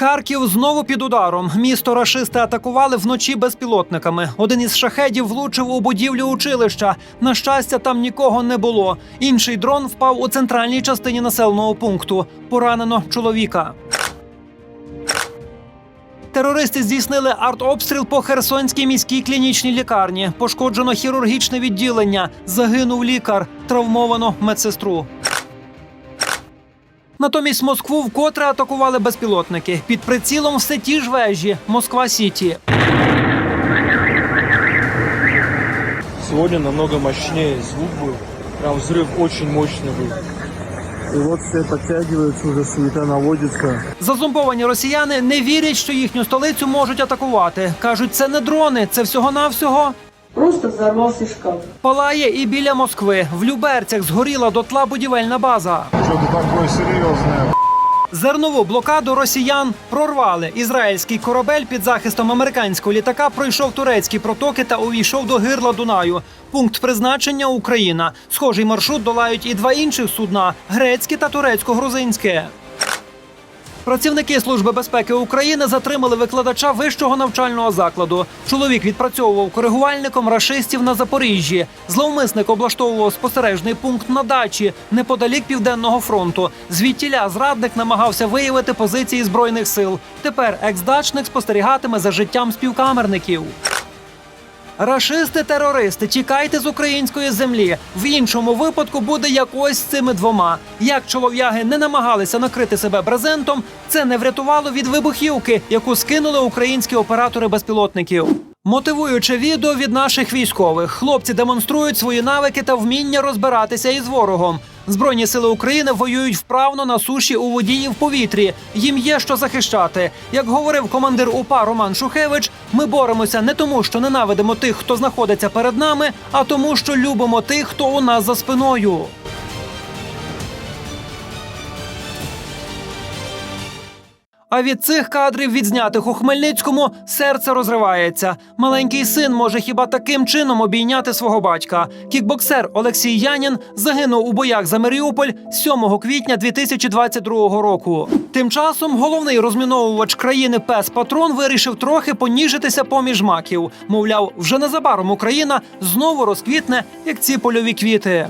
Харків знову під ударом. Місто рашисти атакували вночі безпілотниками. Один із шахедів влучив у будівлю училища. На щастя, там нікого не було. Інший дрон впав у центральній частині населеного пункту. Поранено чоловіка. Терористи здійснили артобстріл по Херсонській міській клінічній лікарні. Пошкоджено хірургічне відділення. Загинув лікар. Травмовано медсестру. Натомість Москву вкотре атакували безпілотники. Під прицілом все ті ж вежі Москва Сіті. Сегодня намного мощнее звук был. Прям взрыв очень мощный был. И вот все подтягиваются, уже суета наводится. Зазумбовані росіяни не вірять, що їхню столицю можуть атакувати. кажуть, це не дрони, це всього навсього Просто взорвался шкаф. Палає і біля Москви. В Люберцях згоріла дотла будівельна база. Что-то такое серьезное. Зернову блокаду росіян прорвали. Ізраїльський корабель під захистом американського літака пройшов турецькі протоки та увійшов до гирла Дунаю. Пункт призначення Україна. Схожий маршрут долають і два інших судна грецьке та турецько-грузинське. Працівники Служби безпеки України затримали викладача вищого навчального закладу. Чоловік відпрацьовував коригувальником рашистів на Запоріжжі. Зловмисник облаштовував спостережний пункт на дачі неподалік південного фронту. Звідтіля зрадник намагався виявити позиції збройних сил. Тепер екс-дачник спостерігатиме за життям співкамерників. Рашисти-терористи, тікайте з української землі. В іншому випадку буде якось з цими двома. Як чолов'яги не намагалися накрити себе брезентом, це не врятувало від вибухівки, яку скинули українські оператори безпілотників. Мотивуючи відео від наших військових. Хлопці демонструють свої навики та вміння розбиратися із ворогом. Збройні сили України воюють вправно на суші у воді і в повітрі. Їм є що захищати. Як говорив командир УПА Роман Шухевич, ми боремося не тому, що ненавидимо тих, хто знаходиться перед нами, а тому, що любимо тих, хто у нас за спиною. А від цих кадрів, відзнятих у Хмельницькому, серце розривається. Маленький син може хіба таким чином обійняти свого батька. Кікбоксер Олексій Янін загинув у боях за Маріуполь 7 квітня 2022 року. Тим часом головний розміновувач країни Пес Патрон вирішив трохи поніжитися поміж маків. Мовляв, вже незабаром Україна знову розквітне, як ці польові квіти.